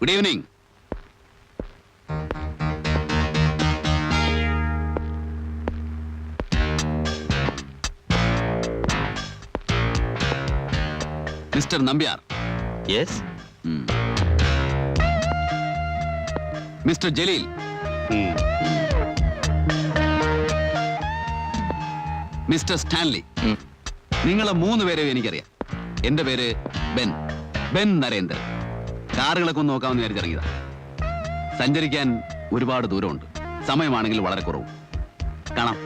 Good evening mister Nambiar yes. Mister Jaleel mister Stanley. നിങ്ങളെ മൂന്ന് പേരെയും എനിക്കറിയാം. എന്റെ പേര് ബെൻ. ബെൻ നരേന്ദ്രൻ. കാറുകളൊക്കെ ഒന്ന് നോക്കാമെന്ന് വിചാരിച്ചിറങ്ങിയതാ സഞ്ചരിക്കാൻ ഒരുപാട് ദൂരമുണ്ട്. സമയമാണെങ്കിൽ വളരെ കുറവും. കാണാം.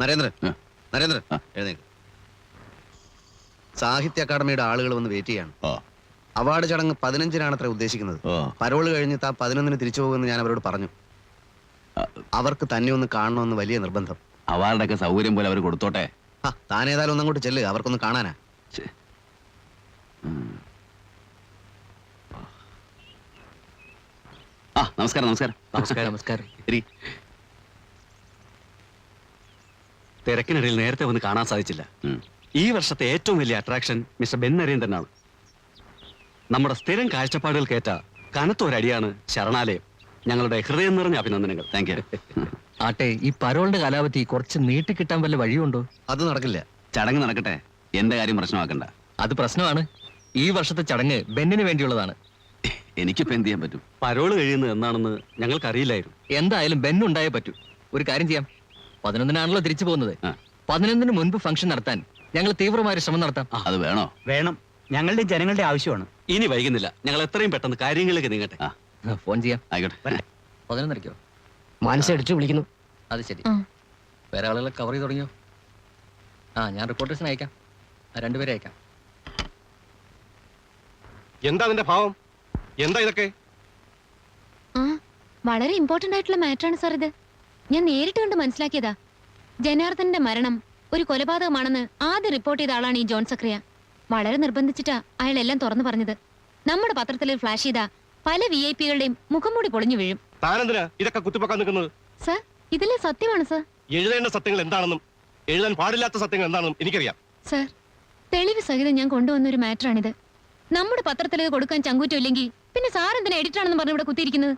നരേന്ദ്രൻ. നരേന്ദ്രൻ എഴുന്നേക്ക്. സാഹിത്യ അക്കാദമിയുടെ ആളുകൾ വന്ന് വെയിറ്റ് ചെയ്യാണ്. അവാർഡ് ചടങ്ങ് പതിനഞ്ചിനാണ് അത്ര ഉദ്ദേശിക്കുന്നത്. പരോൾ കഴിഞ്ഞ് താ പതിനൊന്നിന് തിരിച്ചു പോകുമെന്ന് ഞാൻ അവരോട് പറഞ്ഞു. അവർക്ക് തന്നെ ഒന്ന് കാണണമെന്ന് വലിയ നിർബന്ധം. അവാർഡൊക്കെ ഒക്കെ സൗകര്യം പോലെ അവർ കൊടുത്തോട്ടെ? താനേതായാലും ഒന്നങ്ങോട്ട് ചെല്ലുക അവർക്കൊന്ന് കാണാനാ. ആ നമസ്കാരം നമസ്കാരം. നമസ്കാരം നമസ്കാരം. തിരക്കിനിടയിൽ നേരത്തെ വന്ന് കാണാൻ സാധിച്ചില്ല. ഈ വർഷത്തെ ഏറ്റവും വലിയ അട്രാക്ഷൻ മിസ്റ്റർ ബെൻ നരേന്ദ്രനാണ്. നമ്മുടെ സ്ഥിരം കാഴ്ചപ്പാടുകൾക്കേറ്റ കനത്തൊരടിയാണ് ശരണാലയം. ഞങ്ങളുടെ ഹൃദയം നിറഞ്ഞ അഭിനന്ദനങ്ങൾ. താങ്ക് യു ആട്ടെ ഈ പരോളിന്റെ കാലാവധി കുറച്ച് നീട്ടി കിട്ടാൻ വല്ല വഴിയുണ്ടോ? അത് നടക്കില്ല. ചടങ്ങ് നടക്കട്ടെ. എന്റെ കാര്യം പ്രശ്നമാക്കണ്ട. അത് പ്രശ്നമാണ്. ഈ വർഷത്തെ ചടങ്ങ് ബെന്നിന് വേണ്ടിയുള്ളതാണ്. എനിക്കിപ്പോ എന്ത് ചെയ്യാൻ പറ്റും? പരോൾ കഴിയുന്നത് എന്നാണെന്ന് ഞങ്ങൾക്കറിയില്ലായിരുന്നു. എന്തായാലും ബെന്നുണ്ടായേ പറ്റൂ. ഒരു കാര്യം ചെയ്യാം. പതിനൊന്നിനാണല്ലോ തിരിച്ചു പോകുന്നത്. ആ. പതിനൊന്നിന് മുൻപ് ഫംഗ്ഷൻ നടത്താൻ ഞങ്ങൾ തീവ്രമായ ശ്രമം നടത്താം. അത് വേണോ? വേണം. ഞങ്ങളുടെ ജനങ്ങളുടെ ആവശ്യമാണ്. ഇനി വൈകുന്നില്ല. ഞങ്ങൾ എത്രയും പെട്ടെന്ന് കാര്യങ്ങളിലേക്ക് നീങ്ങട്ടെ. ആ ആ, ഫോൺ ചെയ്യാം. ആയിക്കോട്ടെ. പതിനൊന്നരയ്ക്കോ? മനസ്സടിച്ചു വിളിക്കുന്നു. അത് ശരി. വേറെ ആളുകളെ കവർ ചെയ്ത് തുടങ്ങിയോ? ആ ഞാൻ റിപ്പോർട്ടേഴ്സിന് അയക്കാം. ആ രണ്ടുപേരെ അയക്കാം. എന്താ നിന്റെ ഭാവം? എന്താ ഇതൊക്കെ? ആ വളരെ ഇമ്പോർട്ടന്റ് ആയിട്ടുള്ള മാറ്ററാണ് സാർ ഇത്. ഞാൻ നേരിട്ട് കണ്ട് മനസ്സിലാക്കിയതാ. ജനാർദ്ദന്റെ മരണം ഒരു കൊലപാതകമാണെന്ന് ആദ്യം റിപ്പോർട്ട് ചെയ്ത ആളാണ് ഈ ജോൺ സക്രിയ. വളരെ നിർബന്ധിച്ചിട്ടാ അയാൾ എല്ലാം തുറന്നു പറഞ്ഞത്. നമ്മുടെ പത്രത്തിൽ ഫ്ലാഷ് ചെയ്ത പല വി ഐ പികളുടെയും മുഖം മൂടി പൊളിഞ്ഞു വീഴും. താനെന്തിനാ ഇതൊക്കെ കുത്തിപ്പൊക്കാൻ നിൽക്കുന്നത്? സർ ഇതിലെ സത്യമാണ് സർ? എഴുതേണ്ട സത്യങ്ങൾ എന്താണെന്നും എഴുതാൻ പാടില്ലാത്ത സത്യങ്ങൾ എന്താണെന്നും എനിക്കറിയാം. സർ തെളിവ് സഹിതം ഞാൻ കൊണ്ടുവന്ന ഒരു മാറ്ററാണിത്. നമ്മുടെ പത്രത്തിലേക്ക് കൊടുക്കാൻ ചങ്കൂറ്റം ഇല്ലെങ്കിൽ പിന്നെ സാർ എന്തിനാ എഡിറ്റർ ആണെന്ന് പറഞ്ഞ് ഇവിടെ കുത്തിയിരിക്കുന്നത്?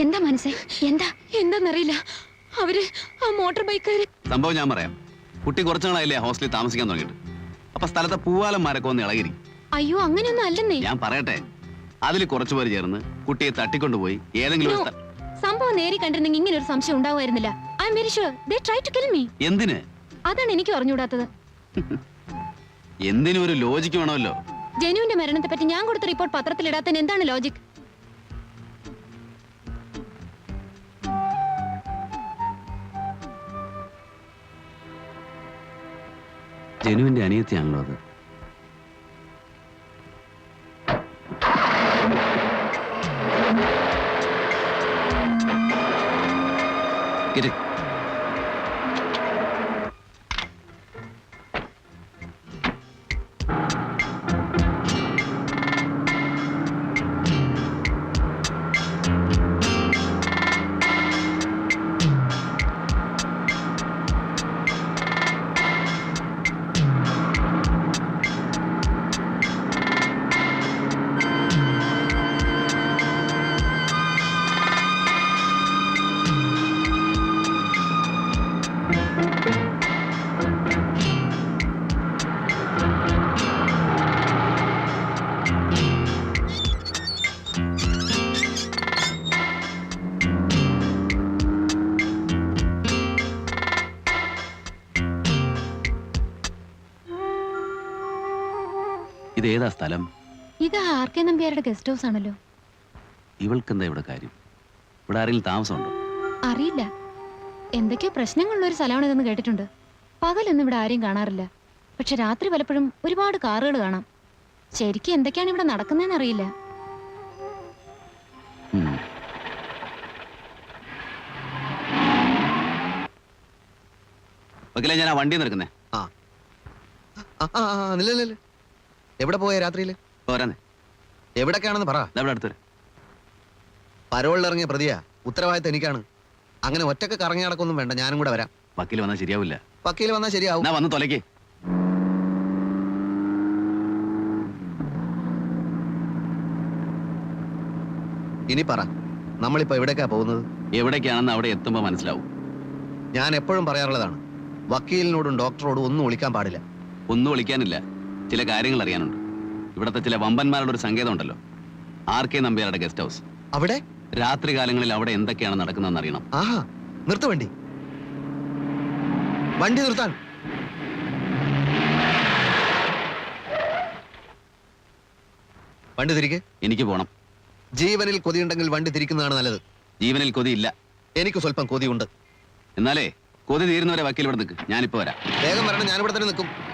എന്താ മനസ്സേ? എന്താ? എന്താന്നറിയില്ല. അവർ ആ മോട്ടോർ ബൈക്കുകാര് സംഭവം ഞാൻ പറയാം. കുട്ടി കുറച്ചു നാളായില്ലേ ഹോസ്റ്റലിൽ താമസിക്കാൻ തുടങ്ങിയിട്ട്. അപ്പൊ സ്ഥലത്തെ പൂവാലന്മാരൊക്കെ ഒന്ന് ഇളകിരി അയ്യോ അങ്ങനെയൊന്നും അല്ലെന്നേ. ഞാൻ പറയട്ടെ. അതിൽ കുറച്ചുപേർ ചേർന്ന് കുട്ടിയെ തട്ടിക്കൊണ്ടുപോയി ഏതെങ്കിലും ഒരു No. സ്ഥ- സംഭവം നേരി കണ്ടിരുന്നെങ്കിൽ ഇങ്ങനെ ഒരു സംശയം ഉണ്ടാവുമായിരുന്നില്ല. I am very sure they try to kill me എന്തിന്? അതാണ് എനിക്ക് അറിഞ്ഞുകൂടാത്തത് എന്തിനും ഒരു ലോജിക്ക് വേണമല്ലോ. ജനുവിന്റെ മരണത്തെ പറ്റി ഞാൻ കൊടുത്ത റിപ്പോർട്ട് പത്രത്തിലിടാത്തതിന് എന്താണ് ലോജിക് ജനുവിന്റെ അനിയത്തിയാണല്ലോ അത് ഇരി. ഇത് ഏതാ സ്ഥലം? ഇത് ആർ കെ നമ്പ്യാരുടെ ഗസ്റ്റ് ഹൗസ് ആണല്ലോ. ഇവൾക്കെന്താ ഇവിടെ കാര്യം? ഇവിടെ ആരെങ്കിലും താമസമുണ്ടോ? അറിയില്ല. എന്തൊക്കെയോ പ്രശ്നങ്ങളുള്ള ഒരു സ്ഥലമാണ് ഇതെന്ന് കേട്ടിട്ടുണ്ട്. പകലൊന്നും ഇവിടെ ആരെയും കാണാറില്ല. പക്ഷെ രാത്രി പലപ്പോഴും ഒരുപാട് കാറുകൾ കാണാം. ശരിക്കും എന്തൊക്കെയാണ് ഇവിടെ നടക്കുന്നതെന്ന് അറിയില്ല. ഉം. വക്കീലെ ഞാൻ ആ വണ്ടി നിൽക്കുന്നേ ആ ആ, ആ, ആ, നില്ല നില്ല, നില്ല. എവിടെ പോയ രാത്രിയിൽ പോരാന്നേ. എവിടൊക്കെയാണെന്ന് പറ. ഇതെവിടെ അടുത്ത് വരെ. ഇറങ്ങിയ പ്രതിയാ. ഉത്തരവാദിത്തം എനിക്കാണ്. അങ്ങനെ ഒറ്റയ്ക്ക് കറങ്ങി നടക്കൊന്നും വേണ്ട. ഞാനും കൂടെ വരാം. വക്കീൽ വന്നാൽ ശരിയാവില്ല വക്കീൽ വന്നാൽ ശരിയാവും. എന്നാ വന്ന് തൊലക്കേ. ഇനി പറ. നമ്മളിപ്പോ എവിടേക്കാ പോകുന്നത്? എവിടേക്കാണെന്ന് അവിടെ എത്തുമ്പോൾ മനസ്സിലാവും. ഞാൻ എപ്പോഴും പറയാറുള്ളതാണ്. വക്കീലിനോടും ഡോക്ടറോടും ഒന്നും ഒളിക്കാൻ പാടില്ല. ഒന്നും വിളിക്കാനില്ല. ചില കാര്യങ്ങൾ അറിയാനുണ്ട്. ഇവിടത്തെ ചില വമ്പന്മാരുടെ ഒരു സങ്കേതം ഉണ്ടല്ലോ ആർ കെ നമ്പ്യാരുടെ ഗസ്റ്റ് ഹൗസ്? അവിടെ? രാത്രി കാലങ്ങളിൽ അവിടെ എന്തൊക്കെയാണ് നടക്കുന്നതെന്ന് അറിയണം. ആഹാ നിർത്തു വണ്ടി. വണ്ടി നിർത്താൻ. വണ്ടി തിരികെ എനിക്ക് പോണം. ജീവനിൽ കൊതിയുണ്ടെങ്കിൽ വണ്ടി തിരിക്കുന്നതാണ് നല്ലത്. ജീവനിൽ കൊതിയില്ല. എനിക്ക് സ്വല്പം കൊതിയുണ്ട്. എന്നാലേ കൊതി തീരുന്നവരെ വക്കീൽ ഇവിടെ നിൽക്ക്. ഞാനിപ്പോ വരാം. വേഗം വരണം ഞാനിവിടെ തന്നെ നിൽക്കും.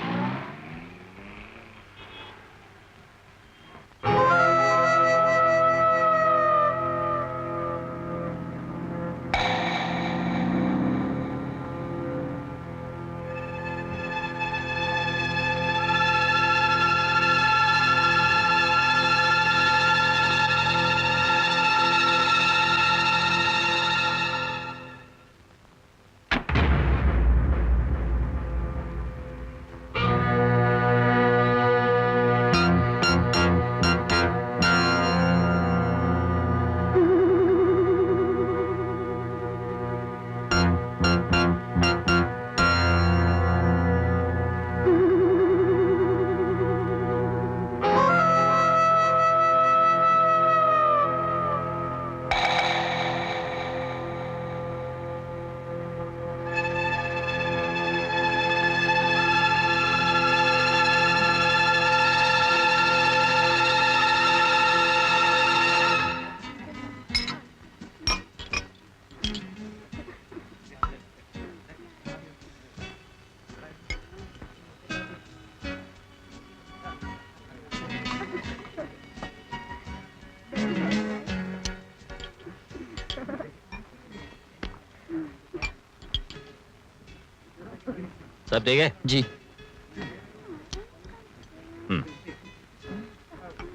सब ठीक है ജി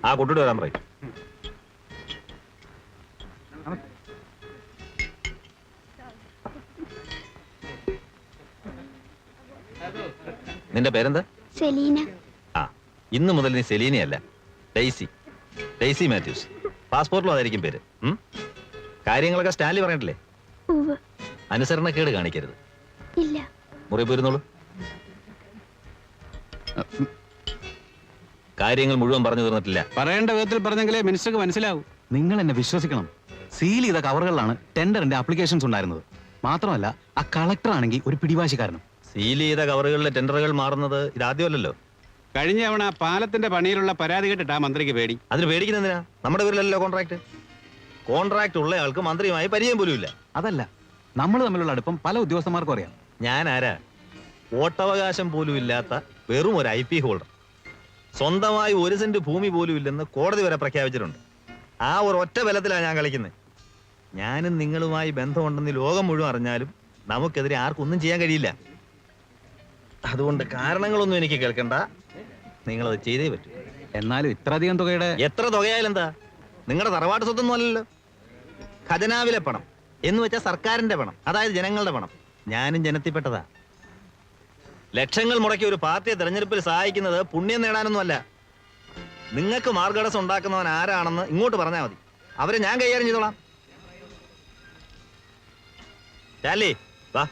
ആ കുട്ടിയോട് വരാൻ പറയും നിന്റെ പേരെന്താ സെലീന ആ ഇന്ന് മുതൽ നീ സെലീനയല്ല ഡെയ്സി ഡെയ്സി മാത്യൂസ് പാസ്പോർട്ടിലും അതായിരിക്കും പേര് ഉം? കാര്യങ്ങളൊക്കെ സ്റ്റാൻലി പറഞ്ഞിട്ടില്ലേ അനുസരണക്കേട് കാണിക്കരുത് ഇല്ല മുറി പോയിരുന്നോളൂ കാര്യങ്ങൾ മുഴുവൻ പറഞ്ഞു തീർന്നിട്ടില്ല. പറയേണ്ട വിധത്തിൽ പറഞ്ഞെങ്കിലേ മിനിസ്റ്റർക്ക് മനസ്സിലാവൂ. നിങ്ങൾ എന്നെ വിശ്വസിക്കണം. സീൽ ചെയ്ത കവറുകളിലാണ് ടെൻഡറിന്റെ ആപ്ലിക്കേഷൻസ് ഉണ്ടായിരുന്നത്. മാത്രമല്ല ആ കളക്ടർ ആണെങ്കിൽ ഒരു പിടിവാശിക്കാരനും. സീൽ ചെയ്ത കവറുകളിലെ ടെൻഡറുകൾ മാറുന്നത് ഇതാദ്യമല്ലല്ലോ കഴിഞ്ഞ തവണ പാലത്തിന്റെ പണിയിലുള്ള പരാതി കേട്ടിട്ടാ മന്ത്രിക്ക് പേടി. അതിന് പേടിക്കുന്നതിനാ നമ്മുടെ പേരിലല്ലോ കോൺട്രാക്ട് കോൺട്രാക്ട് ഉള്ള ആൾക്ക് മന്ത്രിയുമായി പരിചയം പോലും ഇല്ല. അതല്ല നമ്മൾ തമ്മിലുള്ള അടുപ്പം പല ഉദ്യോഗസ്ഥന്മാർക്കും അറിയാം. ഞാൻ ആരാ വോട്ടവകാശം പോലും ഇല്ലാത്ത വെറും ഒരു ഐ പി ഹോൾഡർ. സ്വന്തമായി ഒരു സെന്റ് ഭൂമി പോലും ഇല്ലെന്ന് കോടതി വരെ പ്രഖ്യാപിച്ചിട്ടുണ്ട്. ആ ഒരു ഒറ്റ ബലത്തിലാണ് ഞാൻ കളിക്കുന്നത്. ഞാനും നിങ്ങളുമായി ബന്ധമുണ്ടെന്ന് ലോകം മുഴുവൻ അറിഞ്ഞാലും നമുക്കെതിരെ ആർക്കൊന്നും ചെയ്യാൻ കഴിയില്ല. അതുകൊണ്ട് കാരണങ്ങളൊന്നും എനിക്ക് കേൾക്കണ്ട. നിങ്ങളത് ചെയ്തേ പറ്റൂ. എന്നാലും ഇത്രയധികം തുകയുടെ എത്ര തുകയായാലും എന്താ? നിങ്ങളുടെ തറവാട്ട് സ്വത്തൊന്നും അല്ലല്ലോ. ഖജനാവിലെ പണം എന്ന് വെച്ചാൽ സർക്കാരിന്റെ പണം. അതായത് ജനങ്ങളുടെ പണം. ഞാനും ജനത്തിൽപ്പെട്ടതാ. ലക്ഷങ്ങൾ മുടക്കി ഒരു പാർട്ടിയെ തെരഞ്ഞെടുപ്പിൽ സഹായിക്കുന്നത് പുണ്യം നേടാനൊന്നുമല്ല. നിങ്ങൾക്ക് മാർഗടസം ഉണ്ടാക്കുന്നവൻ ആരാണെന്ന് ഇങ്ങോട്ട് പറഞ്ഞാൽ മതി. അവരെ ഞാൻ കൈകാര്യം ചെയ്തോളാം. ചാലി വാ.